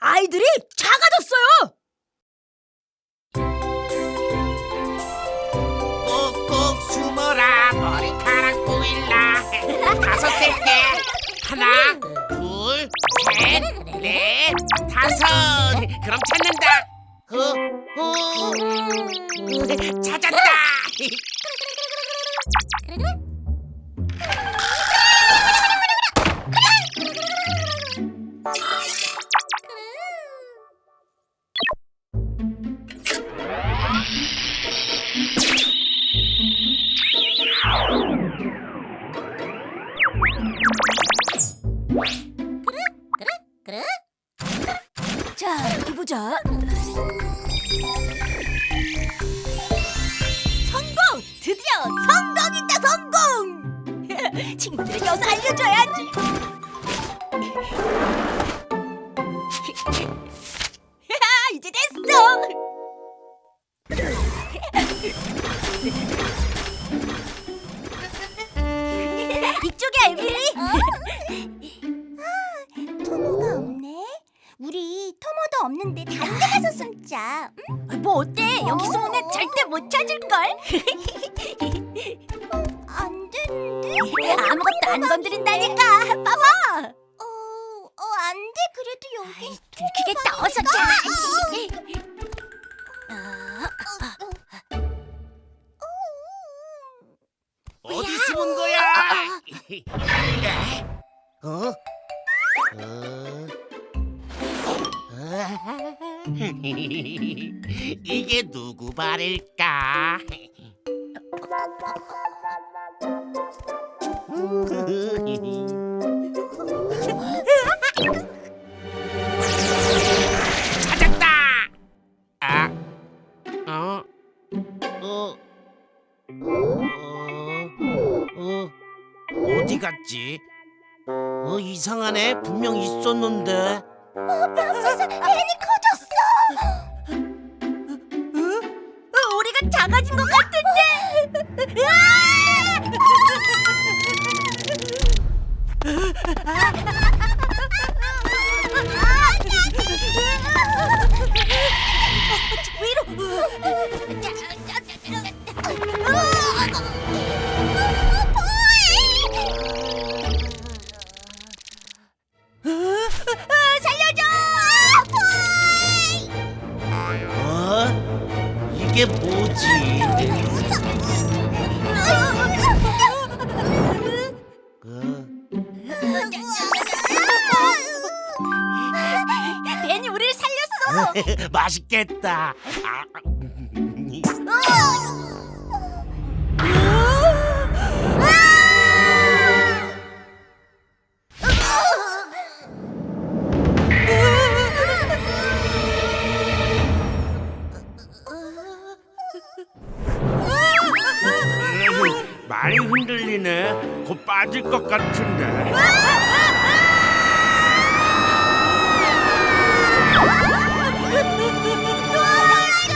아이들이 작아졌어요. 꾹꾹 숨어라 머리카락 보일라. 다섯 셀때 하나 둘셋넷 다섯. 그럼 찾는다. 어, 어, 찾았다 자, 여기 보자. 성공! 드디어 성공이다 성공! 친구들에게 어서 알려줘야지. 이제 됐어. 이쪽이야 에밀리. 토모가 없네. 우리 토모도 없는데 다른 데 가서 숨자. 응? 뭐 어때? 여기 숨으면 절대 못 찾을 걸. 안 되는데. 아무것도 안 건드린다니까. 봐봐. 어, 어, 안 돼. 그래도 여기 들키겠다. 어서 자. 숨은 거야 어? 어? 어? 이게 누구 발일까? 찾았다! 아, 어, 어, 어, 어디 갔지? 어, 이상하네. 분명 있었는데. 맙소사 벤이 커졌어. 어, 우리가 작아진 것 같은데. 어? 이게 뭐지? 어, 벤이 우리를 살렸어. 맛있겠다. 아, 많이 흔들리네. 곧 빠질 것 같은데. 아!